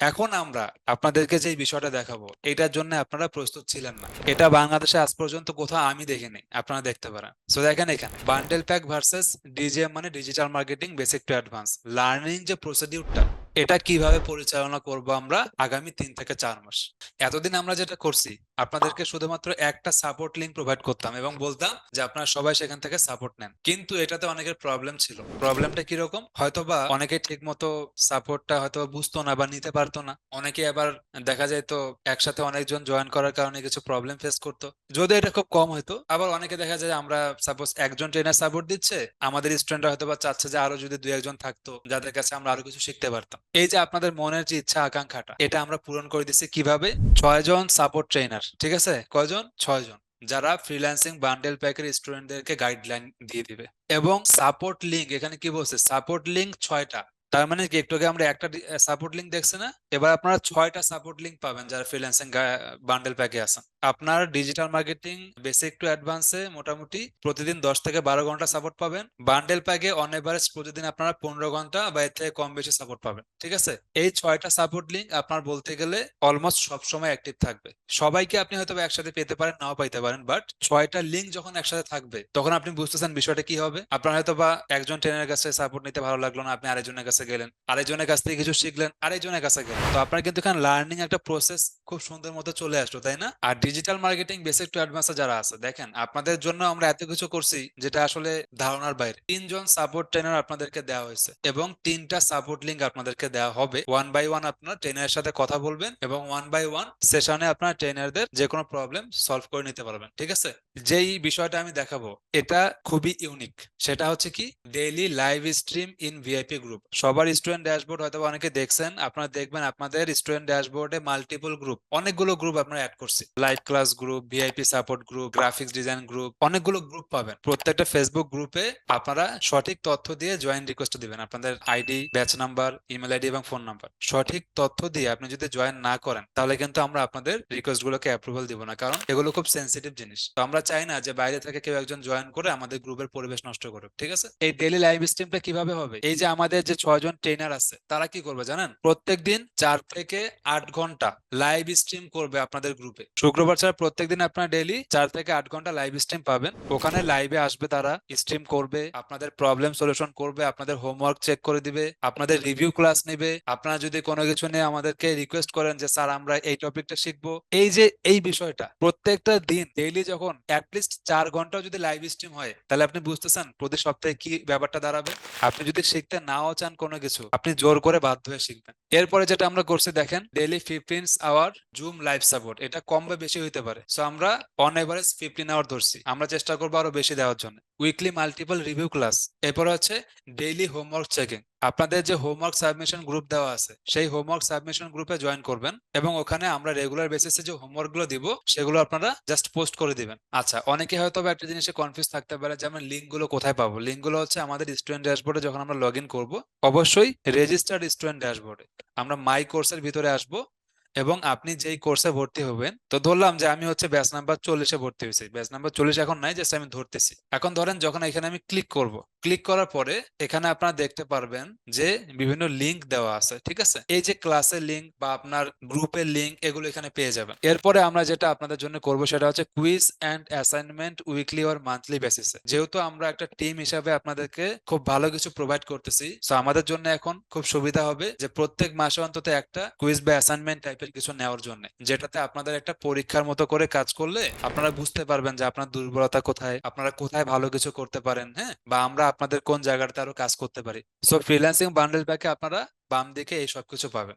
এখন আমরা আপনাদেরকে যে বিষয়টা দেখাবো, এটার জন্য আপনারা প্রস্তুত ছিলেন না। এটা বাংলাদেশে আজ পর্যন্ত কোথাও আমি দেখিনি, আপনারা দেখতে পারেন। সো দেখেন এখানে বান্ডেল প্যাক ভার্সেস ডিজিএম মানে digital marketing basic to advance learning যে প্রসিডিউরটা এটা কীভাবে পরিচালনা করব আমরা আগামী তিন থেকে চার মাস? এতদিন আমরা যেটা করছি, আপনাদেরকে শুধুমাত্র একটা সাপোর্ট লিঙ্ক প্রোভাইড করতাম এবং বলতাম যে আপনারা সবাই সেখান থেকে সাপোর্ট নেন। কিন্তু এটাতে অনেকের প্রবলেম ছিল। প্রবলেমটা কীরকম? হয়তোবা অনেকে ঠিক মতো সাপোর্টটা হয়তো বুঝতো না বা নিতে পারতো না। অনেকে আবার দেখা যায় তো একসাথে অনেকজন জয়েন করার কারণে কিছু প্রবলেম ফেস করতো। যদি এটা খুব কম হতো আবার অনেকে দেখা যায় আমরা সাপোজ একজন ট্রেনার সাপোর্ট দিচ্ছে, আমাদের স্টুডেন্টরা হয়তো বা চাচ্ছে যে আরও যদি দু একজন থাকতো, যাদের কাছে আমরা আরও কিছু শিখতে পারতাম। এই যে আপনাদের মনের যে ইচ্ছা আকাঙ্ক্ষাটা, এটা আমরা পূরণ করে দিচ্ছি কীভাবে? ছয়জন সাপোর্ট ট্রেনার ঠিক আছে? কয়জন? ছয়জন যারা ফ্রিল্যান্সিং বান্ডেল প্যাকের স্টুডেন্টদেরকে গাইডলাইন দিয়ে দিবে। এবং সাপোর্ট লিঙ্ক এখানে কি বলছে? সাপোর্ট লিঙ্ক ছয়টা। তার মানে কি, একটু আগে আমরা একটা সাপোর্ট লিঙ্ক দেখছি না? এবার আপনারা ছয়টা সাপোর্ট লিংক পাবেন যারা ফ্রিল্যান্সিং বান্ডেল প্যাকে আছেন। আপনার ডিজিটাল মার্কেটিং বেসিক টু অ্যাডভান্সে মোটামুটি প্রতিদিন দশ থেকে বারো ঘণ্টা সাপোর্ট পাবেন। বান্ডেল প্যাকে অন এভারেজ প্রতিদিন আপনারা পনেরো ঘণ্টা বা এর থেকে কম বেশি সাপোর্ট পাবেন। ঠিক আছে? এই ছয়টা সাপোর্ট লিঙ্ক আপনার বলতে গেলে অলমোস্ট সবসময় অ্যাক্টিভ থাকবে। সবাইকে আপনি হয়তো একসাথে পেতে পারেন, নাও পাইতে পারেন বাট ছয়টা লিঙ্ক যখন একসাথে থাকবে, তখন আপনি বুঝতেছেন বিষয়টা কি হবে। আপনার হয়তো বা একজন ট্রেনের কাছে সাপোর্ট নিতে ভালো লাগল না, আপনি আরেকজনের কাছে গেলেন, আরেকজনের কাছ থেকে কিছু শিখলেন, আরেকজনের কাছে গেলেন। তো আপনার কিন্তু এখানে লার্নিং একটা প্রসেস খুব সুন্দর মতো চলে আসলো, তাই না? আর ডিজিটাল মার্কেটিং বেসিক টু অ্যাডভান্সে যারা আছে, দেখেন, আপনাদের জন্য আমরা এত কিছু করছি যেটা আসলে ধারণার বাইরে। তিনজন সাপোর্ট ট্রেনার আপনাদেরকে দেওয়া হয়েছে এবং তিনটা সাপোর্ট লিংক আপনাদেরকে দেওয়া হবে। ওয়ান বাই ওয়ান আপনার ট্রেনারের সাথে কথা বলবেন এবং ওয়ান বাই ওয়ান সেশনে আপনার ট্রেনারদের যে কোনো প্রবলেম সলভ করে নিতে পারবেন, ঠিক আছে? যেই বিষয়টা আমি দেখাবো, এটা খুবই ইউনিক সেটা হচ্ছে কি daily live stream in VIP group সবার স্টুডেন্ট ড্যাশবোর্ড হয়তো অনেকে দেখছেন, আপনারা দেখবেন আপনাদের স্টুডেন্ট ড্যাশবোর্ডে মাল্টিপল গ্রুপ অনেকগুলো গ্রুপ আপনারা অ্যাড করছি। Live class group VIP support group graphics design group অনেকগুলো গ্রুপ পাবেন। প্রত্যেকটা ফেসবুক গ্রুপে আপনারা সঠিক তথ্য দিয়ে জয়েন রিকোয়েস্ট দিবেন। আপনাদের ID batch number email ID এবং ফোন নাম্বার সঠিক তথ্য দিয়ে আপনি যদি জয়েন না করেন, তাহলে কিন্তু আমরা আপনাদের রিকোয়েস্ট গুলোকে অ্যাপ্রুভাল দিব না, কারণ এগুলো খুব সেন্সিটিভ জিনিস। তো আমরা চাই না যে বাইরে থেকে কেউ একজন জয়েন করে আমাদের গ্রুপের পরিবেশ নষ্ট করুক, ঠিক আছে? এই ডেইলি লাইভ স্ট্রিমটা কীভাবে হবে? এই যে আমাদের যে ছয়জন ট্রেনার আছে, তারা কি করবে জানেন? প্রত্যেক দিন চার থেকে আট ঘণ্টা লাইভ স্ট্রিম করবে আপনাদের গ্রুপে শুক্রবার ছাড়া প্রত্যেক দিন আপনারা ডেইলি চার থেকে আট ঘণ্টা লাইভ স্ট্রিম পাবেন। ওখানে লাইভে আসবে তারা স্ট্রিম করবে, আপনাদের প্রবলেম সলিউশন করবে, আপনাদের হোমওয়ার্ক চেক করে দিবে, আপনাদের রিভিউ ক্লাস নেবে। আপনারা যদি কোনো কিছু নিয়ে আমাদেরকে রিকোয়েস্ট করেন যে, স্যার, আমরা এই টপিকটা শিখব। এই যে, এই বিষয়টা, প্রত্যেকটা দিন ডেইলি যখন অ্যাটলিস্ট চার ঘন্টাও যদি লাইভ স্ট্রিম হয়, তাহলে আপনি বুঝতেছেন প্রতি সপ্তাহে কি ব্যাপারটা দাঁড়াবে। আপনি যদি শিখতে নাও চান কোনো কিছু, আপনি জোর করে বাধ্য হয়ে শিখবেন। এরপরে যেটা আমরা করছি দেখেন daily fifteen hour Zoom live support এটা কম বা বেশি হইতে পারে। সো আমরা অন এভারেজ ফিফটিন আওয়ার ধরছি। আমরা চেষ্টা করব আরও বেশি দেওয়ার জন্য। উইকলি মাল্টিপল রিভিউ ক্লাস এরপর হচ্ছে ডেইলি হোমওয়ার্ক চেকিং আপনাদের যে হোমওয়ার্ক সাবমিশন গ্রুপ দেওয়া আছে, সেই হোমওয়ার্ক সাবমিশন গ্রুপে জয়েন করবেন এবং ওখানে আমরা রেগুলার বেসিসে যে হোমওয়ার্কগুলো দিব, সেগুলো আপনারা জাস্ট পোস্ট করে দিবেন। আচ্ছা অনেকে হয়তো একটা জিনিসে কনফিউজ থাকতে পারে যেমন লিঙ্কগুলো কোথায় পাবো? লিঙ্কগুলো হচ্ছে আমাদের স্টুডেন্ট ড্যাশবোর্ডে যখন আমরা লগ ইন করব, অবশ্যই রেজিস্টার্ড স্টুডেন্ট ড্যাশবোর্ডে আমরা মাই কোর্সের ভিতরে আসব এবং আপনি যেই কোর্সে ভর্তি হবেন, তো ধরলাম যে আমি হচ্ছে ব্যাচ নাম্বার চল্লিশে ভর্তি হয়েছি। ব্যাচ নাম্বার চল্লিশ এখন নাই জাস্ট আমি ধরতেছি। এখন ধরেন যখন এখানে আমি ক্লিক করব ক্লিক করার পরে এখানে আপনারা দেখতে পারবেন যে বিভিন্ন লিংক দেওয়া আছে, ঠিক আছে? এই যে ক্লাসের লিংক বা আপনার গ্রুপের লিংক এগুলো এখানে পেয়ে যাবেন। এরপরে আমরা যেটা আপনাদের জন্য করব সেটা হচ্ছে quiz and assignment weekly or monthly বেসিসে যেহেতু আমরা একটা টিম হিসাবে আপনাদেরকে খুব ভালো কিছু প্রোভাইড করতেছি তো আমাদের জন্য এখন খুব সুবিধা হবে যে প্রত্যেক মাসে অন্তত একটা কুইজ বা অ্যাসাইনমেন্ট টাইপের কিছু নেওয়ার জন্য। যেটাতে আপনাদের একটা পরীক্ষার মতো করে কাজ করলে আপনারা বুঝতে পারবেন যে আপনার দুর্বলতা কোথায়, আপনারা কোথায় ভালো কিছু করতে পারেন হ্যাঁ? বা আমরা আপনাদের কোন জায়গাটাতে আরও কাজ করতে পারি। সো ফ্রিল্যান্সিং বান্ডেল প্যাকে আপনারা বাম দিকে এই সবকিছু পাবেন।